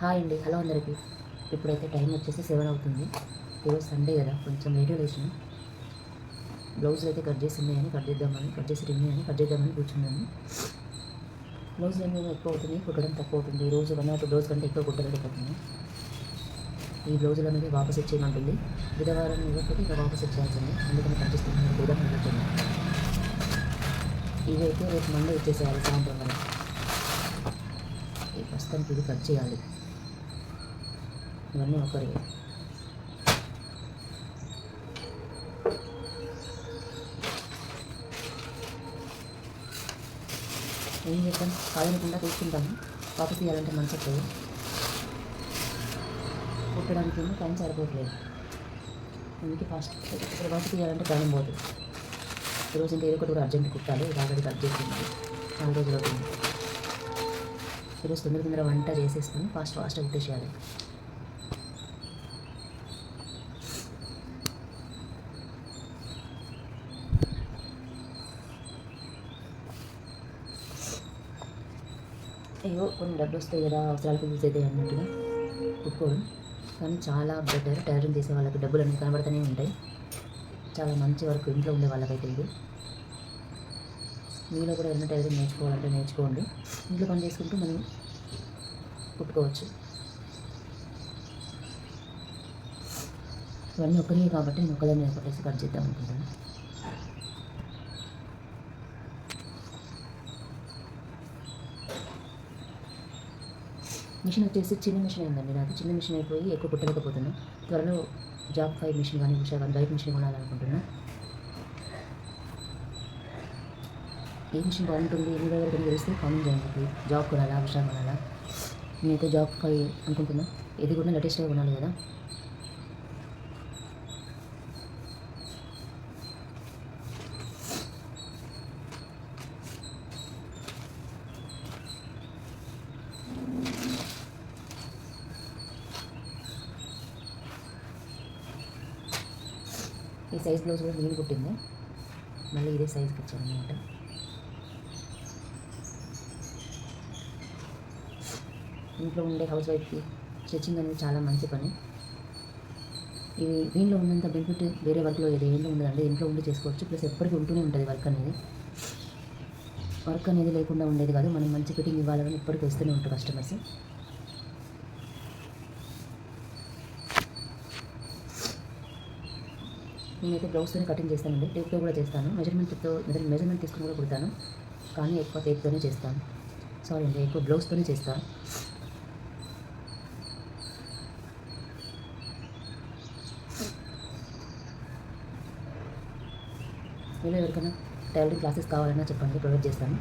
Hi అండి hello అందరికీ. ఇప్పుడైతే టైం వచ్చేసి సెవెన్ అవుతుంది. ఈరోజు సండే కదా కొంచెం లేట్గా లేచిన. బ్లౌజులు అయితే కట్ చేసి ఉన్నాయని కట్ చేద్దామని కట్ చేసి ఉన్నాయని కట్ చేద్దామని కూర్చున్నాను బ్లౌజ్ ఏమేమి ఎక్కువ అవుతుంది కుట్టడం తక్కువ అవుతుంది. ఈ రోజు వన్ ఆర్ బ్లౌజ్ కంటే ఎక్కువ కుట్టలేకపోతుంది ఈ బ్లౌజులు అనేది వాపస్ ఇచ్చేయమంటుంది. బుధవారం ఇవ్వకపోతే ఇంకా వాపస్ ఇచ్చేయాల్సింది. అందుకని కట్ చేస్తున్నాను బుధవారం ఇవ్వకుండా ఇవి అయితే రేపు మండే ఇచ్చేసేయాలి సాయంత్రం వరకు. ఈ ప్రస్తుతానికి ఇది కట్ చేయాలి. నన్ను ఒకరి. ఏం చేద్దాం? కాదనకుండా కూర్చుంటాము. పాప తీయాలంటే మనసట్లేదు కుట్టడానికి ఏమో టైం సరిపోవట్లేదు. అందుకే ఫాస్ట్ తర్వాత తీయాలంటే టైం పోదు. ఈరోజు ఇంకా ఏదో ఒకటి కూడా అర్జెంట్ కుట్టాలి. ఇది ఆల్రెడీ కట్ నాలుగు చాలా రోజులు అవుతుంది. ఈరోజు తొందర తొందర వంట చేసేసుకొని ఫాస్ట్ ఫాస్ట్గా కుట్టేసేయాలి. అయ్యో కొన్ని డబ్బులు వస్తాయి కదా అవసరాలకు యూజ్ అవుతాయి అన్నట్టుగా. ఒప్పుకోవడం కానీ చాలా బెటర్ టైలరింగ్ చేసే వాళ్ళకి డబ్బులు అన్నీ కనబడుతూనే ఉంటాయి. చాలా మంచి వరకు ఇంట్లో ఉండే వాళ్ళకైతే ఇది. మీలో కూడా ఏదైనా టైలరింగ్ నేర్చుకోవాలంటే నేర్చుకోండి. ఇంట్లో పని చేసుకుంటూ మనం కుట్టుకోవచ్చు ఇవన్నీ ఒక్కరివే కాబట్టి నేను ఒక్కదాన్ని కొట్టేసి కట్ చేద్దాం అనుకుంటాను మిషన్ వచ్చేసి చిన్న మిషన్ అయిందండి నాకు చిన్న మిషన్ అయిపోయి ఎక్కువ కుట్టలేకపోతున్నా త్వరలో జాబ్ ఫైవ్ మిషన్ కానీ ఉషా కానీ లైఫ్ మిషన్ కొనాలనుకుంటున్నా. ఏ మిషన్ బాగుంటుంది? ఎన్ని దగ్గర కొన్ని తెలిస్తే కామెంట్ చేయండి జాబ్ కొనాలా ఉషా కొనాలా? నేనైతే జాబ్ ఫైవ్ అనుకుంటున్నా. ఇది కూడా లేటెస్ట్గా కొనాలి కదా. ఈ సైజ్ బ్లౌజ్ కూడా నీళ్ళు కుట్టింది. మళ్ళీ ఇదే సైజ్కి ఇచ్చాను అనమాట ఇంట్లో ఉండే హౌస్ వైఫ్కి స్టిచ్చింగ్ అనేది చాలా మంచి పని. ఇది దీనిలో ఉన్నంత బెనిఫిట్ వేరే వర్క్లో ఏది ఏంలో ఉండదండి ఇంట్లో ఉండి చేసుకోవచ్చు. ప్లస్ ఎప్పటికీ ఉంటూనే ఉంటుంది వర్క్ అనేది. వర్క్ అనేది లేకుండా ఉండేది కాదు. మనం మంచి ఫిట్టింగ్ ఇవ్వాలని ఎప్పటికీ వస్తూనే ఉంటారు కస్టమర్స్ నేనైతే బ్లౌజ్తోనే కటింగ్ చేస్తానండి. టేప్తో కూడా చేస్తాను. మెజర్మెంట్తో మెజర్మెంట్ తీసుకుని కూడా కుడతాను. కానీ ఎక్కువ టేప్తోనే చేస్తాను. సారీ అండి ఎక్కువ బ్లౌజ్తోనే చేస్తాను. మీలో ఎవరికైనా టైలరింగ్ క్లాసెస్ కావాలన్నా చెప్పండి ప్రొవైడ్ చేస్తాను.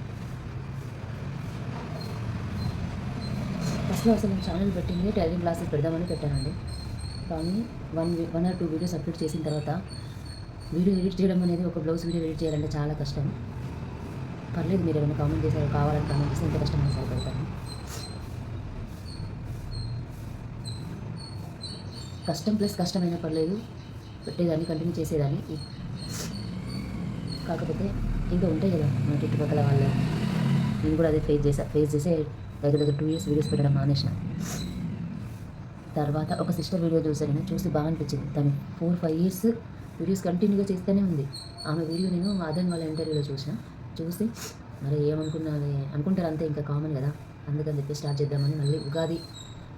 ఫస్ట్లో అసలు నేను ఛానల్ పెట్టింది టైలరింగ్ క్లాసెస్ పెడదామని పెట్టానండి. కానీ one one or two videos upload చేసిన తర్వాత వీడియో ఎడిట్ చేయడం అనేది ఒక బ్లౌజ్ వీడియో ఎడిట్ చేయాలంటే చాలా కష్టం. పర్లేదు మీరు ఏమైనా కామెంట్ చేశారు కావాలని కామెంట్ చేస్తే ఎంత కష్టమైన సరిపడతాను కష్టం ప్లస్ కష్టమైనా పర్లేదు పెట్టేదాన్ని కంటిన్యూ చేసేదాన్ని. కాకపోతే ఇంకా ఉంటాయి కదా మన చుట్టుపక్కల వాళ్ళు నేను కూడా అదే ఫేస్ చేసా ఫేస్ చేసే దగ్గర దగ్గర టూ ఇయర్స్ వీడియోస్ పెట్టడం మానేసిన. తర్వాత ఒక సిస్టర్ వీడియో చూశాను. నేను చూసి బాగా అనిపించింది తను ఫోర్ ఫైవ్ ఇయర్స్ వీడియోస్ కంటిన్యూగా చేస్తూనే ఉంది. ఆమె వీడియో నేను మాదన్ వాళ్ళ ఇంటర్వ్యూలో చూసిన. చూసి మరి ఏమనుకున్నది అనుకుంటారు అంతే ఇంకా కామన్ కదా. అందుకని చెప్పి స్టార్ట్ చేద్దామని మళ్ళీ ఉగాది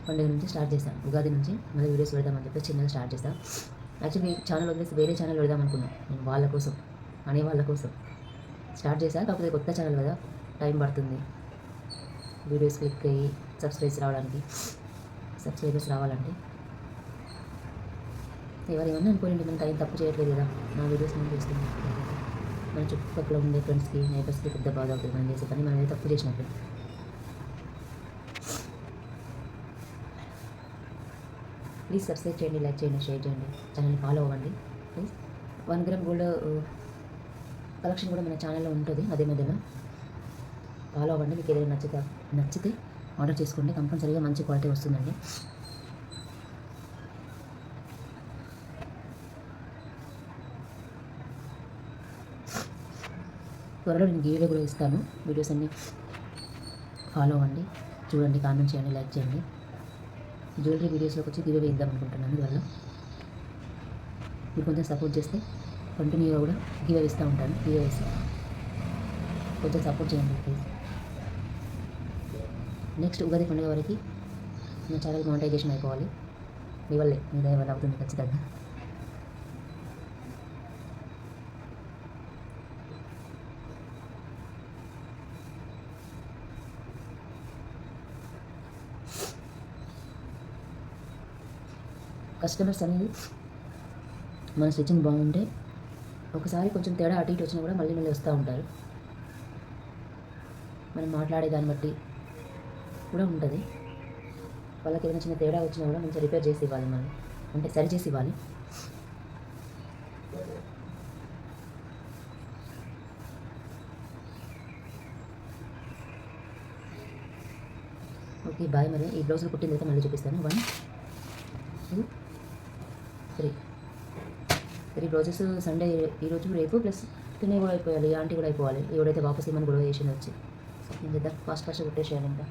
పండుగ నుంచి స్టార్ట్ చేశాను. ఉగాది నుంచి మళ్ళీ వీడియోస్ పెడదామని చెప్పి చిన్నగా స్టార్ట్ చేస్తాను యాక్చువల్లీ ఛానల్ వదిలేసి వేరే ఛానల్ పెడదాం అనుకున్నాను నేను వాళ్ళ కోసం అనే వాళ్ళ కోసం. స్టార్ట్ చేశాను కాకపోతే కొత్త ఛానల్ కదా. టైం పడుతుంది. వీడియోస్ క్లిక్ అయ్యి సబ్స్క్రైబ్స్ రావడానికి. సబ్స్క్రైబర్స్ రావాలంటే ఎవరు ఏమన్నా అనుకోండి మనం టైం తప్పు చేయట్లేదు కదా. నా వీడియోస్ మనం చేస్తున్నాం మన చుట్టుపక్కల ఉండే ఫ్రెండ్స్కి నైబర్స్కి పెద్ద బాధ అవుతుంది. మనం చేసే పని మనం తప్పు చేసినప్పుడు ప్లీజ్ సబ్స్క్రైబ్ చేయండి లైక్ చేయండి షేర్ చేయండి. ఛానల్ని ఫాలో అవ్వండి please one gram gold collection కూడా మన ఛానల్లో ఉంటుంది. అదే మధ్యలో. ఫాలో అవ్వండి. మీకు ఏదైనా నచ్చితే నచ్చితే ఆర్డర్ చేసుకోండి కంపల్సరీగా మంచి క్వాలిటీ వస్తుందండి. త్వరలో నేను గివ్వే కూడా ఇస్తాను. వీడియోస్ అన్నీ ఫాలో అవ్వండి. చూడండి కామెంట్ చేయండి లైక్ చేయండి. జ్యువెలరీ వీడియోస్లోకి వచ్చి గివ్ ఇద్దాం అనుకుంటున్నాను అందువల్ల. మీరు కొంచెం సపోర్ట్ చేస్తే కంటిన్యూగా కూడా గివ్ ఇస్తూ ఉంటాను. గివ్ ఇస్తే. కొంచెం సపోర్ట్ చేయండి ప్లీజ్. నెక్స్ట్ ఉగాది పండుగ వరకు నా ఛానల్ మానిటైజేషన్ అయిపోవాలి. మీ వల్లే మీ దయ వల్ల అవుతుంది ఖచ్చితంగా. కస్టమర్స్ అనేది మన స్టిచ్చింగ్ బాగుంటే ఒకసారి కొంచెం తేడా అటు ఇటు వచ్చినా కూడా మళ్ళీ మళ్ళీ వస్తూ ఉంటారు. మనం మాట్లాడే దాన్ని బట్టి కూడా ఉంటుంది. వాళ్ళకి ఏదైనా చిన్న తేడా వచ్చినా కూడా మంచిగా రిపేర్ చేసి ఇవ్వాలి మనం. అంటే సరి చేసి ఇవ్వాలి ఓకే బాయ్ మరి. ఈ బ్లౌజులు కుట్టిన తర్వాత మళ్ళీ చూపిస్తాను. One two three three blouses Sunday ఈరోజు రేపు ప్లస్ తినే కూడా అయిపోయాలి ఆంటీ కూడా అయిపోవాలి. ఎవడైతే వాపస్ ఇమ్మని గొడవ చేసింది వచ్చి ఏం చేద్దాం ఫాస్ట్ ఫాస్ట్ కుట్టేసేయాలి ఇంకా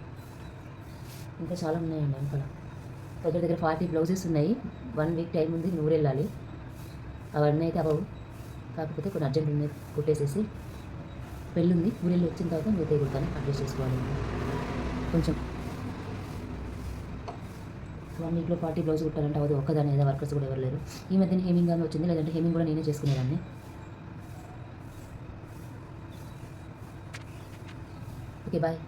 ఇంకా చాలా ఉన్నాయండి వెనకాల. దగ్గర దగ్గర ఫార్టీ బ్లౌజెస్ ఉన్నాయి. వన్ వీక్ టైం ఉంది నువ్వు వెళ్ళాలి. అవన్నీ అయితే అవ్వవు. కాకపోతే కొన్ని అర్జెంట్ ఉన్నాయి కుట్టేసేసి. పెళ్ళి ఉంది ఊరెళ్ళి వచ్చిన తర్వాత మిగతా కుడతాను అడ్జస్ట్ చేసుకోవాలి. కొంచెం. వన్ వీక్లో పార్టీ బ్లౌజ్ కుట్టాలంటే అవ్వదు. ఒక్కదాని ఏదో వర్కర్స్ కూడా ఎవరు లేరు. ఈ మధ్యన హేమింగ్ కానీ వచ్చింది. లేదంటే హేమింగ్ కూడా నేనే చేసుకునేదాన్ని. Okay bye.